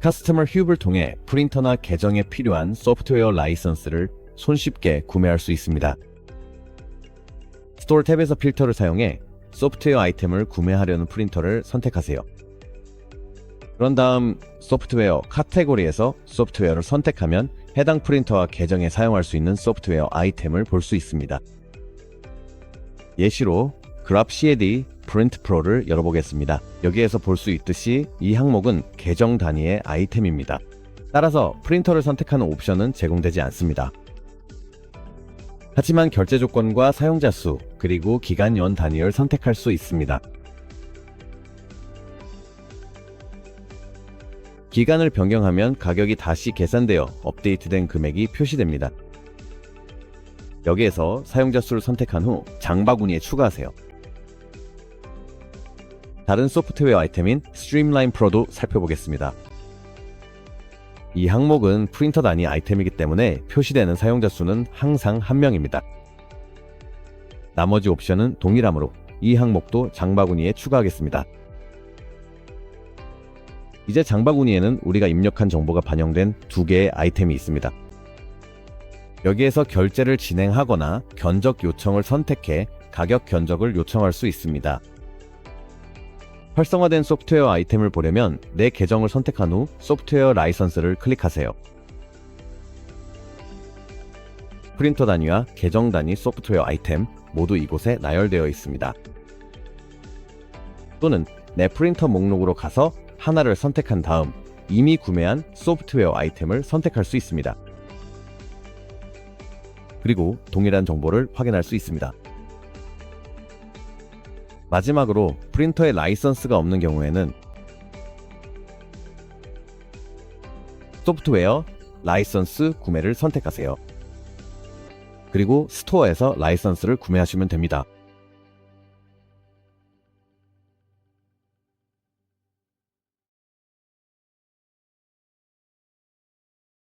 카스터머 휴브를 통해 프린터나 계정에 필요한 소프트웨어 라이선스를 손쉽게 구매할 수 있습니다. 스토어 탭에서 필터를 사용해 소프트웨어 아이템을 구매하려는 프린터를 선택하세요. 그런 다음 소프트웨어 카테고리에서 소프트웨어를 선택하면 해당 프린터와 계정에 사용할 수 있는 소프트웨어 아이템을 볼 수 있습니다. 예시로 그랍 CAD 프린트 프로를 열어보겠습니다. 여기에서 볼 수 있듯이 이 항목은 계정 단위의 아이템입니다. 따라서 프린터를 선택하는 옵션은 제공되지 않습니다. 하지만 결제 조건과 사용자 수, 그리고 기간 연 단위를 선택할 수 있습니다. 기간을 변경하면 가격이 다시 계산되어 업데이트된 금액이 표시됩니다. 여기에서 사용자 수를 선택한 후 장바구니에 추가하세요. 다른 소프트웨어 아이템인 스트림라인 프로도 살펴보겠습니다. 이 항목은 프린터 단위 아이템이기 때문에 표시되는 사용자 수는 항상 한 명입니다. 나머지 옵션은 동일하므로 이 항목도 장바구니에 추가하겠습니다. 이제 장바구니에는 우리가 입력한 정보가 반영된 두 개의 아이템이 있습니다. 여기에서 결제를 진행하거나 견적 요청을 선택해 가격 견적을 요청할 수 있습니다. 활성화된 소프트웨어 아이템을 보려면 내 계정을 선택한 후 소프트웨어 라이선스를 클릭하세요. 프린터 단위와 계정 단위 소프트웨어 아이템 모두 이곳에 나열되어 있습니다. 또는 내 프린터 목록으로 가서 하나를 선택한 다음 이미 구매한 소프트웨어 아이템을 선택할 수 있습니다. 그리고 동일한 정보를 확인할 수 있습니다. 마지막으로 프린터에 라이선스가 없는 경우에는 소프트웨어 라이선스 구매를 선택하세요. 그리고 스토어에서 라이선스를 구매하시면 됩니다.